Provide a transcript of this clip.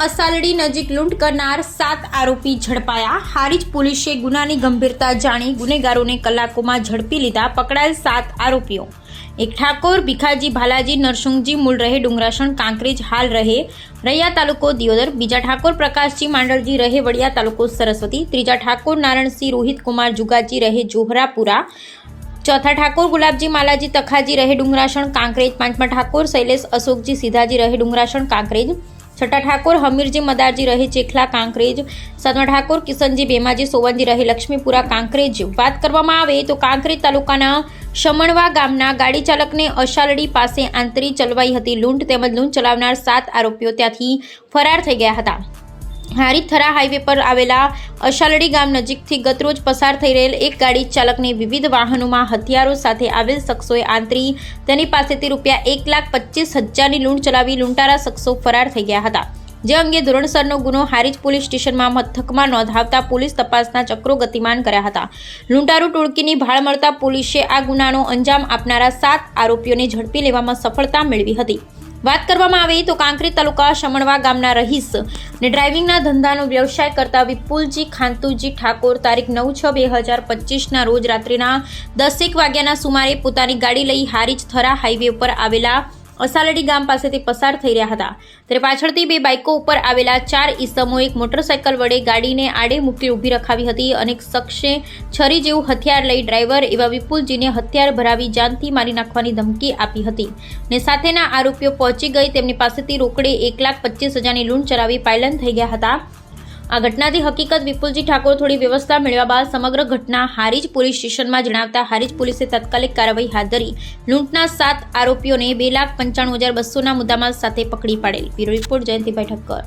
અસાલડી નજીક લૂંટ કરનાર સાત આરોપી ઝડપાયા. હારીજ પોલીસે ગુનાની ગંભીરતા જાણી ગુનેગારોને કલાકોમાં ઝડપી લીધા, પકડાયેલ સાત આરોપીઓ. એક ઠાકોર, ભીખાજી ભાલાજી, નરસુંગજી મૂળ રહે ડુંગરાસણ, કાંકરેજ હાલ રહે. રૈયા તાલુકો દિયોદર. બીજા ઠાકોર પ્રકાશજી માંડળજી રહે, વડિયા તાલુકો સરસ્વતી. ત્રીજા ઠાકોર નારણસિંહ રોહિત કુમાર જુગાજી રહે, જોહરાપુરા. ચોથા ઠાકોર ગુલાબજી માલાજી તખાજી રહે, ડુંગરાસણ, કાંકરેજ. પાંચમા ઠાકોર શૈલેષ અશોકજી સીધાજી રહે, ડુંગરાસણ, કાંકરેજ. છઠ્ઠા ઠાકોર, હમીરજી મદારજી રહે ચેખલા કાંકરેજ. સાતમા ઠાકોર, કિશનજી બેમાજી સોવનજી રહે લક્ષ્મીપુરા કાંકરેજ. વાત કરવામાં આવે તો કાંકરેજ તાલુકાના શમણવા ગામના ગાડી ચાલકને અશાલડી પાસે આંતરી ચલવાઈ હતી. લૂંટ તેમજ લૂંટ ચલાવનાર સાત આરોપીઓ ત્યાંથી ફરાર થઈ ગયા હતા. હારીથરા હાઈવે પર આવેલા અશાલડી ગામ નજીકથી ગતરોજ પસાર થઈ રહેલ એક ગાડી ચાલકને વિવિધ વાહનોમાં હથિયારો સાથે આવેલ શખ્સોએ આંતરી તેની પાસેથી રૂપિયા એક લાખ પચીસ હજારની લૂંટ ચલાવી લૂંટારા શખ્સો ફરાર થઈ ગયા હતા. જે અંગે ધોરણસરનો ગુનો હારીજ પોલીસ સ્ટેશનમાં મથકમાં નોંધાવતા પોલીસ તપાસના ચક્રો ગતિમાન કર્યા હતા. લૂંટારૂ ટોળકીની ભાળ મળતા પોલીસે આ ગુનાનો અંજામ આપનારા સાત આરોપીઓને ઝડપી લેવામાં સફળતા મેળવી હતી. વાત કરવામાં આવે તો કાંકરી તાલુકા શમણવા ગામના રહીશ ને ડ્રાઇવિંગના ધંધાનો વ્યવસાય કરતા વિપુલજી ખાંતુજી ઠાકોર તારીખ નવ છ બે હજાર પચીસના રોજ રાત્રિના દસેક વાગ્યાના સુમારે પોતાની ગાડી લઈ હારીજ થરા હાઈવે ઉપર આવેલા અસાલડી ગામ પાસેથી પસાર થઈ રહ્યા હતા. ત્યારે પાછળથી બે બાઇકો ઉપર આવેલા ચાર ઈસમો એક મોટરસાયકલ વડે ગાડીને આડે મૂકી ઊભી રખાવી હતી અને શખ્સે છરી જેવું હથિયાર લઈ ડ્રાઈવર એવા વિપુલજીને હથિયાર ભરાવી જાનથી મારી નાખવાની ધમકી આપી હતી ને સાથેના આરોપીઓ પહોંચી ગઈ તેમની પાસેથી રોકડે એક લાખ પચીસ હજારની લૂંટ ચલાવી પાયલન થઈ ગયા હતા. આ ઘટનાથી હકીકત વિપુલજી ઠાકોર થોડી વ્યવસ્થા મેળવ્યા બાદ સમગ્ર ઘટના હારીજ પોલીસ સ્ટેશનમાં જણાવતા હારીજ પોલીસે તાત્કાલિક કાર્યવાહી હાથ ધરી લૂંટના સાત આરોપીઓને બે લાખ પંચાણું હજાર બસોના મુદ્દામાલ સાથે પકડી પાડેલ. Bureau report Jayantibhai Thakkar.